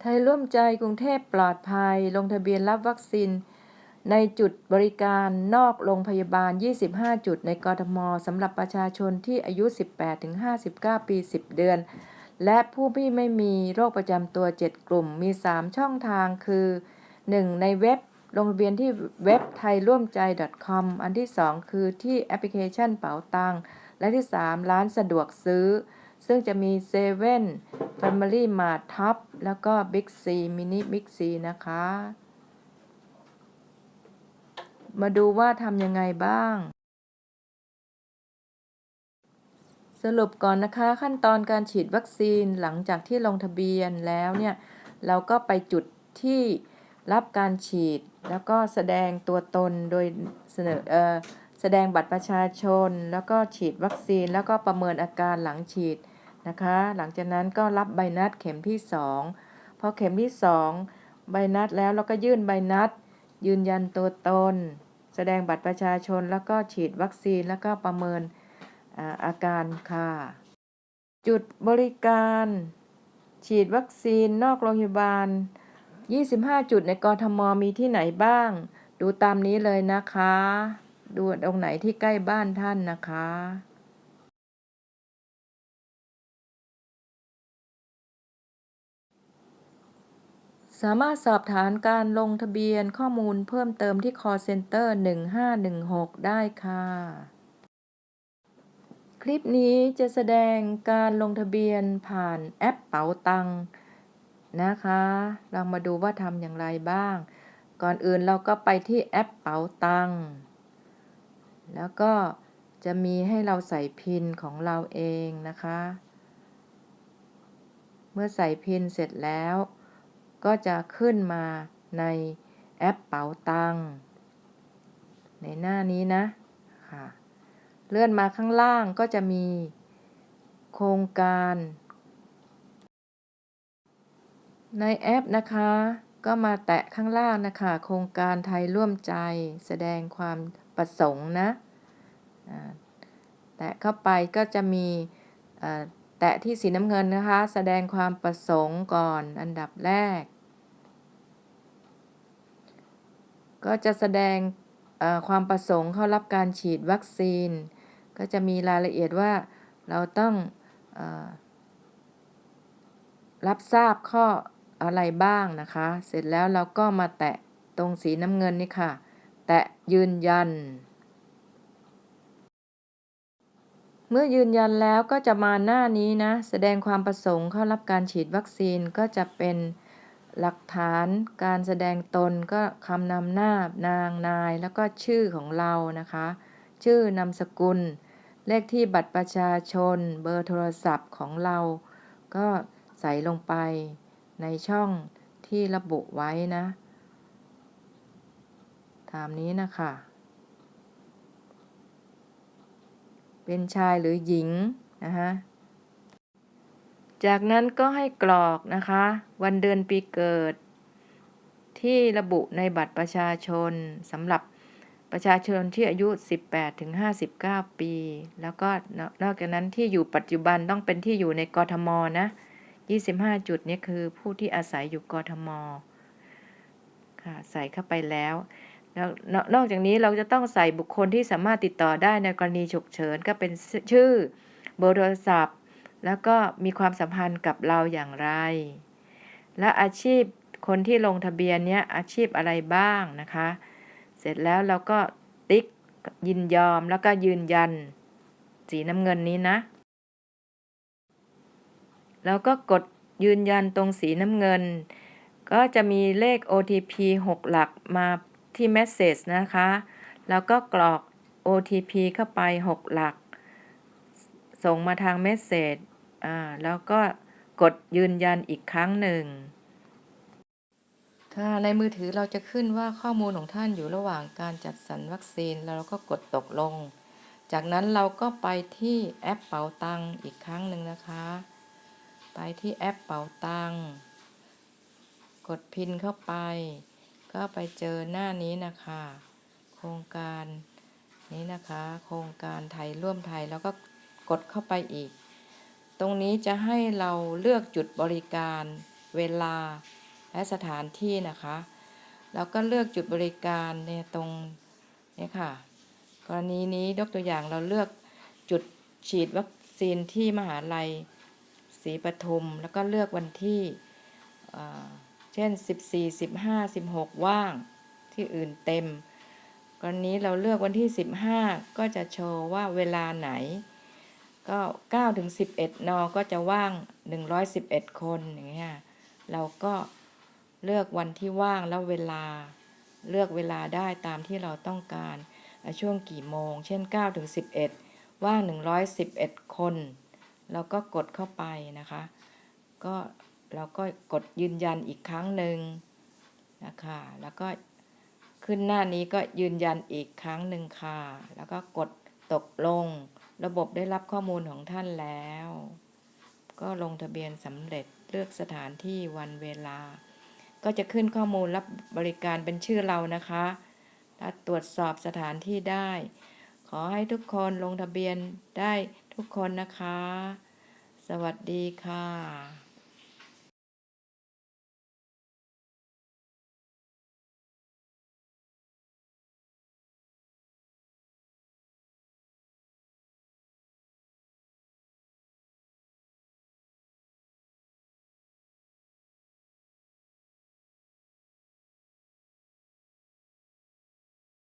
ไทยร่วมใจกรุงเทพปลอดภัย ลงทะเบียนรับวัคซีน ในจุดบริการนอกโรงพยาบาล 25 จุดในกรทมสำหรับประชาชนที่อายุ 18-59 ปี 10 เดือน และผู้ที่ไม่มีโรคประจำตัว 7 กลุ่มมี 3 ช่องทางคือ 1. ในเว็บลงทะเบียนที่เว็บไทยร่วมใจ .com อันที่ 2 คือที่แอปพลิเคชันเป๋าตังและที่ 3 ร้านสะดวกซื้อ ซึ่งจะมีเซเว่น Family Mart Top แล้วก็ Big C Mini Big C นะคะ มาดูว่าทำยังไงบ้าง สรุปก่อนนะคะขั้นตอนการฉีดวัคซีนหลังจากที่ลงทะเบียนแล้วเนี่ย เราก็ไปจุดที่รับการฉีดแล้วก็แสดงตัวตนโดยเสนอเออ แสดงบัตรประชาชน แล้วก็ฉีดวัคซีน แล้วก็ประเมินอาการหลังฉีดนะคะ หลังจากนั้นก็รับใบนัดเข็มที่ 2 พอเข็มที่ 2 ใบนัดแล้วเราก็ยื่นใบนัด ยืนยันตัวตน แสดงบัตรประชาชน แล้วก็ฉีดวัคซีน แล้วก็ประเมินอาการค่ะ จุดบริการ ฉีดวัคซีนนอกโรงพยาบาล 25 จุดในกรทมมีที่ไหนบ้าง ดูตามนี้เลยนะคะ ดูตรงไหนที่ใกล้บ้านท่านนะคะสามารถสอบถามการลงทะเบียนข้อมูลเพิ่มเติมที่ call center 1516 ได้ค่ะ คลิปนี้จะแสดงการลงทะเบียนผ่านแอปเป๋าตังค์นะคะลองมาดูว่าทำอย่างไรบ้าง ก่อนอื่นเราก็ไปที่แอปเป๋าตังค์ แล้วก็จะมีให้เราใส่พินของเราเองนะคะ เมื่อใส่พินเสร็จแล้ว ก็จะขึ้นมาในแอปเป๋าตังค์ในหน้านี้นะค่ะ เลื่อนมาข้างล่างก็จะมีโครงการ ในแอปนะคะ ก็มาแตะข้างล่างนะคะ โครงการไทยร่วมใจแสดงความประสงค์นะ แตะเข้าไปก็จะมีแตะที่สีน้ำเงินนะคะ แสดงความประสงค์ก่อนอันดับแรก ก็จะแสดงความประสงค์เข้ารับการฉีดวัคซีน ก็จะมีรายละเอียดว่าเราต้องออรับทราบข้ออะไรบ้างนะคะ เสร็จแล้วเราก็มาแตะตรงสีน้ำเงินนี่ค่ะ แตะยืนยัน เมื่อยืนยันแล้วก็จะมาหน้านี้นะ แสดงความประสงค์เข้ารับการฉีดวัคซีนก็จะเป็นหลักฐานการแสดงตนก็คำนำหน้านางนาย แล้วก็ชื่อของเรานะคะ ชื่อนามสกุล เลขที่บัตรประชาชน เบอร์โทรศัพท์ของเรา ก็ใส่ลงไปในช่องที่ระบุไว้นะ ตามนี้นะคะ เป็นชายหรือหญิงนะคะจากนั้นก็ให้กรอกนะคะ วันเดือนปีเกิด ที่ระบุในบัตรประชาชนสำหรับประชาชนที่อายุ 18ถึง59 ปี แล้วก็นอกจากนั้นที่อยู่ปัจจุบันต้องเป็นที่อยู่ในกทมนะ 25 จุดนี้คือผู้ที่อาศัยอยู่กทมค่ะใส่เข้าไปแล้วแล้ว นอกจากนี้เราจะต้องใส่บุคคลที่สามารถติดต่อได้ในกรณีฉุกเฉินก็เป็นชื่อเบอร์โทรศัพท์ แล้วก็มีความสัมพันธ์กับเราอย่างไร และอาชีพคนที่ลงทะเบียนเนี้ยอาชีพอะไรบ้างนะคะ เสร็จแล้วเราก็ติ๊กยินยอมแล้วก็ยืนยัน สีน้ำเงินนี้นะ แล้วก็กดยืนยันตรงสีน้ำเงิน ก็จะมีเลข OTP 6 หลักมา ที่ Message นะคะ แล้วก็กรอก OTP เข้าไป 6 หลัก ส่งมาทาง Message อ่าแล้วก็กดยืนยันอีกครั้งหนึ่งค่ะในมือถือเราจะขึ้นว่าข้อมูลของท่านอยู่ระหว่างการจัดสรรวัคซีนแล้วเราก็กดตกลง จากนั้นเราก็ไปที่แอปเป๋าตังอีกครั้งหนึ่งนะคะ ไปที่แอปเป๋าตังกดพินเข้าไป ก็ไปเจอหน้านี้นะคะ โครงการนี้นะคะ โครงการไทยร่วมไทยแล้วก็กดเข้าไปอีก ตรงนี้จะให้เราเลือกจุดบริการเวลาและสถานที่นะคะแล้วก็เลือกจุดบริการเนี่ยตรงนี่ยค่ะ กรณีนี้ยกตัวอย่างเราเลือกจุดฉีดวัคซีนที่มหาลัยศรีปทุม แล้วก็เลือกวันที่อ่อเช่น 14 15 16 ว่าง ที่อื่นเต็ม กรณีเราเลือกวันที่ 15 ก็จะโชว์ว่าเวลาไหน ก็9ถึง11 น ก็จะว่าง 111 คนอย่างเงี้ย เราก็เลือกวันที่ว่างแล้วเวลา เลือกเวลาได้ตามที่เราต้องการ ช่วงกี่โมง เช่น9ถึง11 ว่าง 111 คน เราก็กดเข้าไปนะคะ ก็ เราก็กดยืนยันอีกครั้งหนึ่งนะคะ แล้วก็ขึ้นหน้านี้ก็ยืนยันอีกครั้งหนึ่งค่ะ แล้วก็กดตกลง ระบบได้รับข้อมูลของท่านแล้ว ก็ลงทะเบียนสำเร็จเลือกสถานที่วันเวลา ก็จะขึ้นข้อมูลรับบริการเป็นชื่อเรานะคะถ้าตรวจสอบสถานที่ได้ ขอให้ทุกคนลงทะเบียนได้ทุกคนนะคะ สวัสดีค่ะ